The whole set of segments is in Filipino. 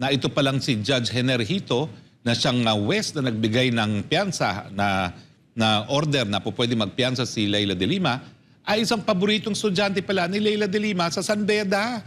na ito pa lang si Judge Henerhito na siyang uh, West na nagbigay ng piyansa na na order na po pwede magpiyansa si Leila de Lima ay isang paboritong estudyante pala ni Leila de Lima sa San Beda.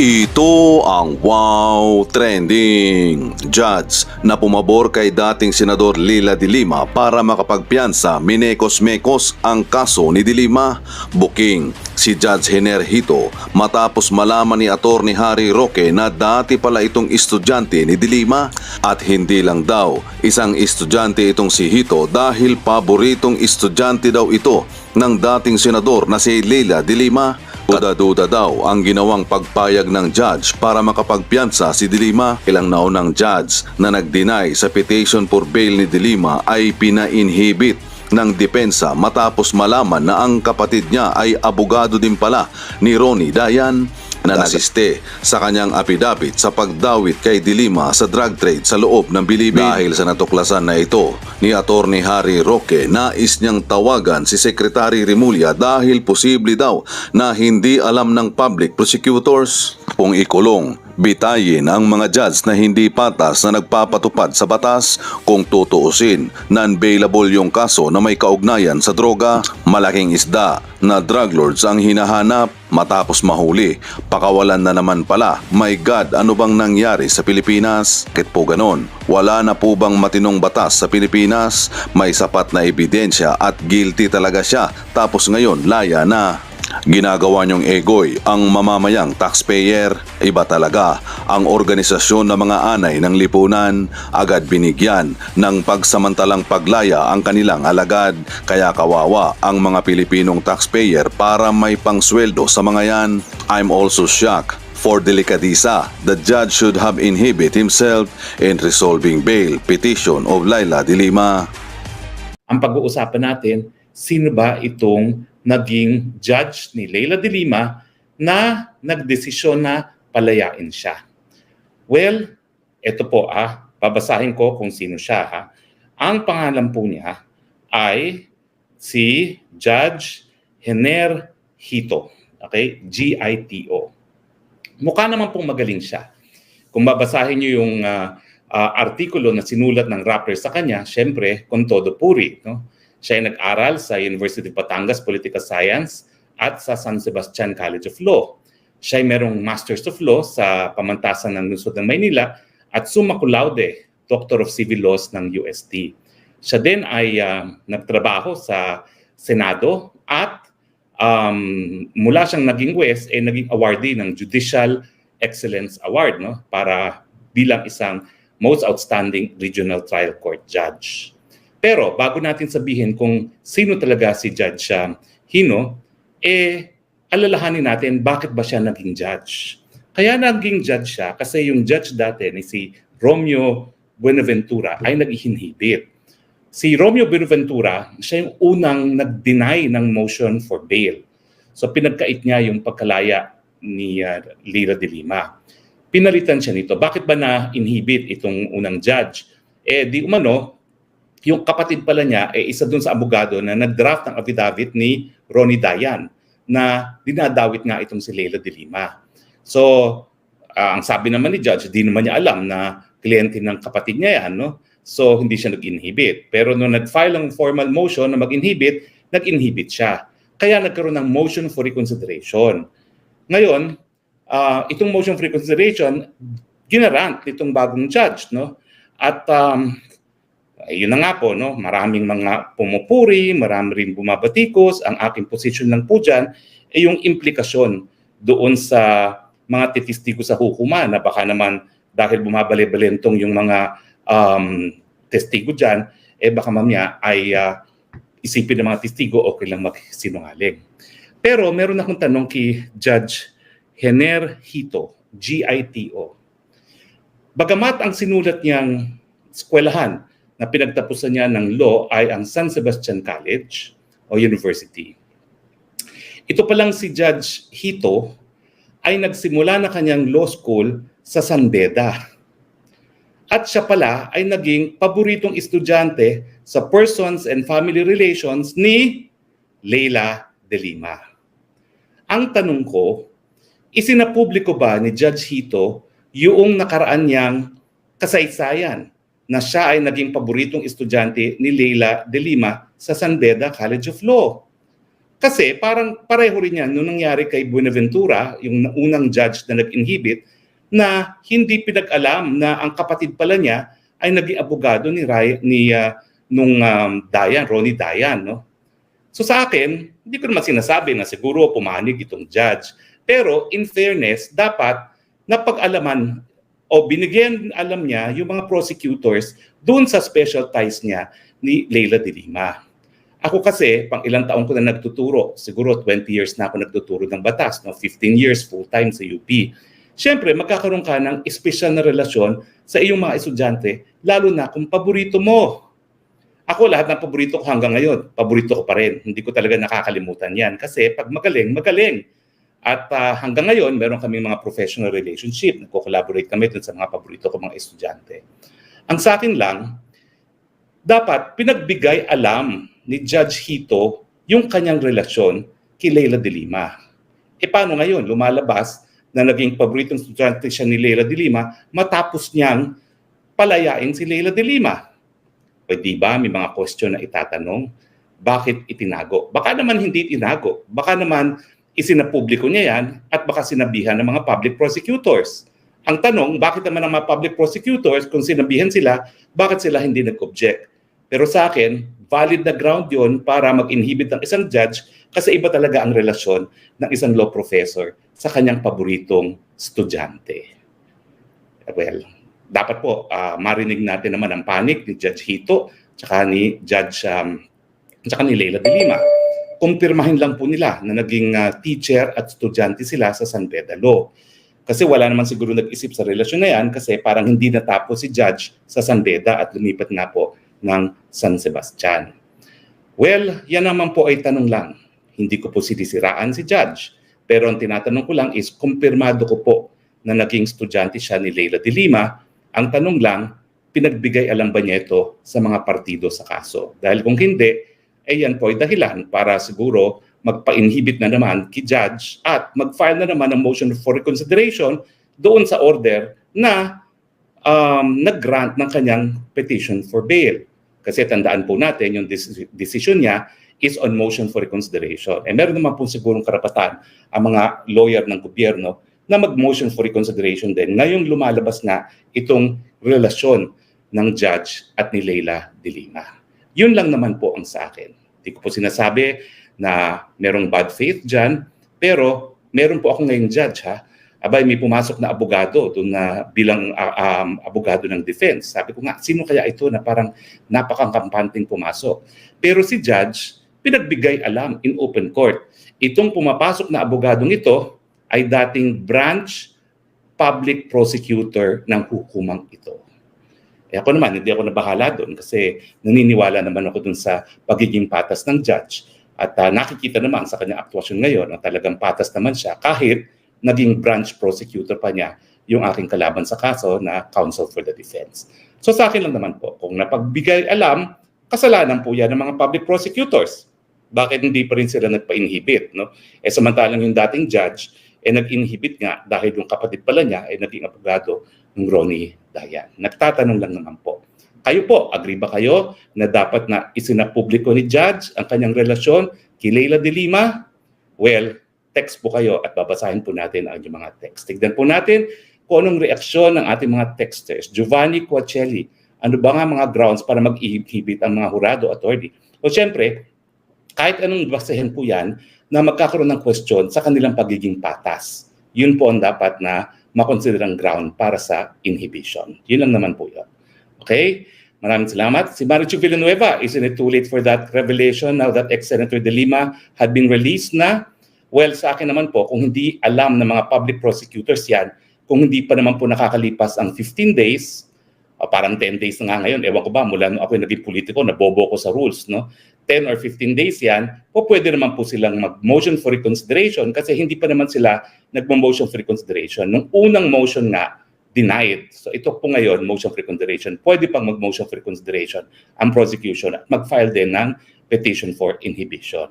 Ito ang Wow Trending. Judge na pumabor kay dating Senador Lila de Lima para makapagpiyansa minekos-mekos ang kaso ni de Lima. Booking si Judge Hener Hito matapos malaman ni Attorney Harry Roque na dati pala itong estudyante ni de Lima at hindi lang daw isang estudyante itong si Hito dahil paboritong estudyante daw ito ng dating senador na si Leila de Lima. Duda-duda daw ang ginawang pagpayag ng judge para makapagpiyansa si Dilima. Ilang naunang judge na nag-deny sa petition for bail ni Dilima ay pina-inhibit ng depensa matapos malaman na ang kapatid niya ay abogado din pala ni Ronnie Dayan na nasiste sa kanyang apidapit sa pagdawit kay Dilima sa drug trade sa loob ng bilibid. Dahil sa natuklasan na ito ni Attorney Harry Roque, nais niyang tawagan si Secretary Remulla dahil posible daw na hindi alam ng public prosecutors kung ikulong bitayin ang mga judge na hindi patas na nagpapatupad sa batas kung tutuusin non-bailable yung kaso na may kaugnayan sa droga, malaking isda na drug lords ang hinahanap matapos mahuli. Pakawalan na naman pala. My God, ano bang nangyari sa Pilipinas? Kit po ganon. Wala na po bang matinong batas sa Pilipinas? May sapat na ebidensya at guilty talaga siya. Tapos ngayon, laya na. Ginagawa niyong egoy ang mamamayang taxpayer. Iba talaga ang organisasyon ng mga anay ng lipunan. Agad binigyan ng pagsamantalang paglaya ang kanilang alagad. Kaya kawawa ang mga Pilipinong taxpayer para may pangsweldo sa mga yan. I'm also shocked For delikadisa, the judge should have inhibit himself in resolving bail petition of Laila de Lima. ang pag-uusapan natin, sino ba itong naging judge ni Leila de Lima na nagdesisyon na palayain siya. Well, ito po ah, babasahin ko kung sino siya ha. Ang pangalan po niya ay si Judge Hener Hito. Okay? G-I-T-O. Mukha naman pong magaling siya. Kung babasahin niyo yung ah, ah, artikulo na sinulat ng rapper sa kanya, syempre, con todo puri. No? Siya ay nag-aral sa University of Batangas Political Science at sa San Sebastian College of Law. Siya ay merong Masters of Law sa pamantasan ng Lungsod ng Maynila at summa cum laude, Doctor of Civil Laws ng UST. Siya din ay ah, nagtrabaho sa Senado at um, mula siyang naging West, eh, naging awardee ng Judicial Excellence Award no? para bilang isang most outstanding regional trial court judge. Pero bago natin sabihin kung sino talaga si Judge um, Hino, eh alalahanin natin bakit ba siya naging judge. Kaya naging judge siya kasi yung judge dati ni si Romeo Buenaventura ay nag-inhibit. Si Romeo Buenaventura, siya yung unang nag-deny ng motion for bail. So pinagkait niya yung pagkalaya ni uh, Lira de Lima. Pinalitan siya nito. Bakit ba na-inhibit itong unang judge? Eh di umano, yung kapatid pala niya eh isa dun sa abogado na nag-draft ng affidavit ni Ronnie Dayan na dinadawit nga itong si Leila de Lima. So, ah, ang sabi naman ni judge, di naman niya alam na kliyente ng kapatid niya yan, no? So, hindi siya nag-inhibit. Pero nung nag-file ng formal motion na mag-inhibit, nag-inhibit siya. Kaya nagkaroon ng motion for reconsideration. Ngayon, ah, itong motion for reconsideration, ginarant nitong bagong judge, no? At um, yun na nga po, no? maraming mga pumupuri, marami rin bumabatikos. Ang aking position lang po dyan ay yung implikasyon doon sa mga testigo sa hukuma na baka naman dahil bumabali-balentong yung mga um, testigo dyan, eh baka mamaya ay ah, isipin ng mga testigo okay lang magsinungaling. Pero meron akong tanong kay Judge Hener Hito, G-I-T-O. Bagamat ang sinulat niyang eskwelahan na pinagtapusan niya ng law ay ang San Sebastian College o University. Ito pa lang si Judge Hito ay nagsimula na kanyang law school sa San Beda. At siya pala ay naging paboritong estudyante sa Persons and Family Relations ni Leila de Lima. Ang tanong ko, isinapubliko ba ni Judge Hito yung nakaraan niyang kasaysayan na siya ay naging paboritong estudyante ni Leila de Lima sa San Beda College of Law. Kasi parang pareho rin yan nung nangyari kay Buenaventura, yung unang judge na nag-inhibit, na hindi pinag-alam na ang kapatid pala niya ay naging abogado ni, Ray, ni ah, nung um, Dayan, Ronnie Dayan. No? So sa akin, hindi ko naman sinasabi na siguro pumanig itong judge. Pero in fairness, dapat napag-alaman o binigyan alam niya yung mga prosecutors doon sa special ties niya ni Leila de Lima. Ako kasi, pang ilang taon ko na nagtuturo, siguro 20 years na ako nagtuturo ng batas, no? 15 years full-time sa UP. Siyempre, magkakaroon ka ng espesyal na relasyon sa iyong mga estudyante, lalo na kung paborito mo. Ako, lahat ng paborito ko hanggang ngayon, paborito ko pa rin. Hindi ko talaga nakakalimutan yan. Kasi pag magaling, magaling. At ah, hanggang ngayon, meron kami mga professional relationship. Nagko-collaborate kami dun sa mga paborito ko mga estudyante. Ang sa akin lang, dapat pinagbigay alam ni Judge Hito yung kanyang relasyon kay Leila de Lima. E paano ngayon? Lumalabas na naging paboritong estudyante siya ni Leila de Lima matapos niyang palayain si Leila de Lima. O di ba may mga question na itatanong, bakit itinago? Baka naman hindi itinago. Baka naman isinapubliko niya yan at baka sinabihan ng mga public prosecutors. Ang tanong, bakit naman ang mga public prosecutors, kung sinabihan sila, bakit sila hindi nag-object? Pero sa akin, valid na ground yon para mag-inhibit ng isang judge kasi iba talaga ang relasyon ng isang law professor sa kanyang paboritong estudyante. Well, dapat po ah, marinig natin naman ang panig ni Judge Hito tsaka ni Judge um, tsaka ni Leila de Lima. Kumpirmahin lang po nila na naging ah, teacher at estudyante sila sa San Beda Law. Kasi wala naman siguro nag-isip sa relasyon na yan kasi parang hindi natapos si Judge sa San Beda at lumipat nga po ng San Sebastian. Well, yan naman po ay tanong lang. Hindi ko po sinisiraan si Judge. Pero ang tinatanong ko lang is, kumpirmado ko po na naging estudyante siya ni Leila de Lima. Ang tanong lang, pinagbigay alam ba niya ito sa mga partido sa kaso? Dahil kung hindi, eh yan po ay dahilan para siguro magpa-inhibit na naman kay Judge at mag-file na naman ng motion for reconsideration doon sa order na um, nag-grant ng kanyang petition for bail. Kasi tandaan po natin, yung dec- decision niya is on motion for reconsideration. Eh meron naman po sigurong karapatan ang mga lawyer ng gobyerno na mag-motion for reconsideration din. Ngayong lumalabas na itong relasyon ng judge at ni Leila de Lima. Yun lang naman po ang sa akin. Hindi ko po sinasabi na merong bad faith dyan, pero meron po ako ngayong judge ha. Abay, may pumasok na abogado doon na bilang ah, um, abogado ng defense. Sabi ko nga, sino kaya ito na parang napakangkampanting pumasok? Pero si judge, pinagbigay alam in open court. Itong pumapasok na abogadong ito ay dating branch public prosecutor ng hukumang ito. Eh ako naman, hindi ako nabahala doon kasi naniniwala naman ako doon sa pagiging patas ng judge. At ah, nakikita naman sa kanyang aktwasyon ngayon na talagang patas naman siya kahit naging branch prosecutor pa niya yung aking kalaban sa kaso na counsel for the defense. So sa akin lang naman po, kung napagbigay alam, kasalanan po yan ng mga public prosecutors. Bakit hindi pa rin sila nagpa-inhibit? No? Eh samantalang yung dating judge, eh nag-inhibit nga dahil yung kapatid pala niya ay naging abogado ng Ronnie Dayan. Nagtatanong lang naman po. Kayo po, agree ba kayo na dapat na isinapubliko ni Judge ang kanyang relasyon kay Leila de Lima? Well, text po kayo at babasahin po natin ang inyong mga text. Tignan po natin kung anong reaksyon ng ating mga texters. Giovanni Coacelli, ano ba nga mga grounds para mag-inhibit ang mga hurado attorney? O siyempre, kahit anong basahin po yan, na magkakaroon ng question sa kanilang pagiging patas. Yun po ang dapat na makonsider ang ground para sa inhibition. Yun lang naman po yun. Okay? Maraming salamat. Si Marichu Villanueva, isn't it too late for that revelation now that ex-Senator De Lima had been released na? Well, sa akin naman po, kung hindi alam ng mga public prosecutors yan, kung hindi pa naman po nakakalipas ang 15 days, ah, parang 10 days na nga ngayon, ewan ko ba, mula nung ako naging politiko, nabobo ko sa rules, no? 10 or 15 days yan, po pwede naman po silang mag-motion for reconsideration kasi hindi pa naman sila nag-motion for reconsideration. Nung unang motion nga, denied. So ito po ngayon, motion for reconsideration. Pwede pang mag-motion for reconsideration ang prosecution at mag-file din ng petition for inhibition.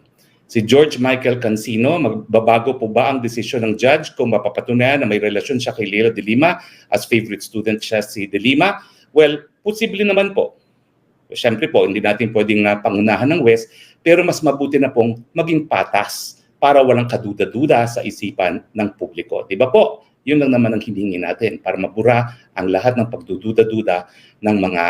Si George Michael Cancino, magbabago po ba ang desisyon ng judge kung mapapatunayan na may relasyon siya kay Leila de Lima as favorite student siya si de Lima? Well, posible naman po. Siyempre po, hindi natin pwedeng uh, pangunahan ng West, pero mas mabuti na pong maging patas para walang kaduda-duda sa isipan ng publiko. Di ba po? Yun lang naman ang hiningi natin para mabura ang lahat ng pagdududa-duda ng mga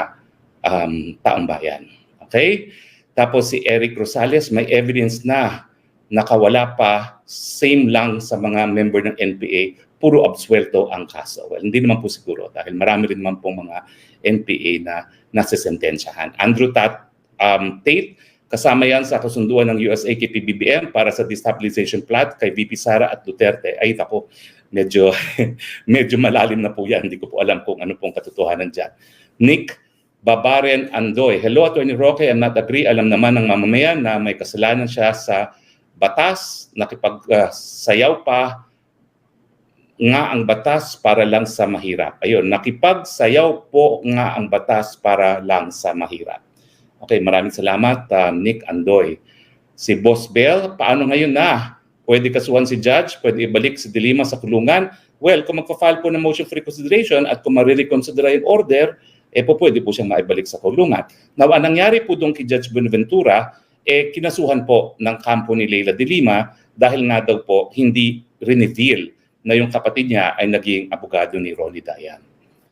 um, taong bayan. Okay? Tapos si Eric Rosales, may evidence na nakawala pa, same lang sa mga member ng NPA, puro absuelto ang kaso. Well, hindi naman po siguro dahil marami rin naman pong mga NPA na nasisentensyahan. Andrew Tat, um, Tate, kasama yan sa kasunduan ng USA kay PBBM para sa destabilization plot kay VP Sara at Duterte. Ay, tako, medyo, medyo malalim na po yan. Hindi ko po alam kung ano pong katotohanan dyan. Nick Babaren Andoy. Hello, Attorney Roque. I'm not agree. Alam naman ng mamamayan na may kasalanan siya sa batas. Nakipagsayaw pa nga ang batas para lang sa mahirap. Ayun, nakipagsayaw po nga ang batas para lang sa mahirap. Okay, maraming salamat, uh, Nick Andoy. Si Boss Bell, paano ngayon na? Pwede kasuhan si judge, pwede ibalik si Dilima sa kulungan. Well, kung magpa-file po ng motion for reconsideration at kung ma-reconsider yung order, eh po pwede po siyang maibalik sa kulungan. Now, ang nangyari po doon kay Judge Buenaventura, eh kinasuhan po ng kampo ni Leila de Lima dahil nga daw po hindi reveal na yung kapatid niya ay naging abogado ni Ronnie Dayan.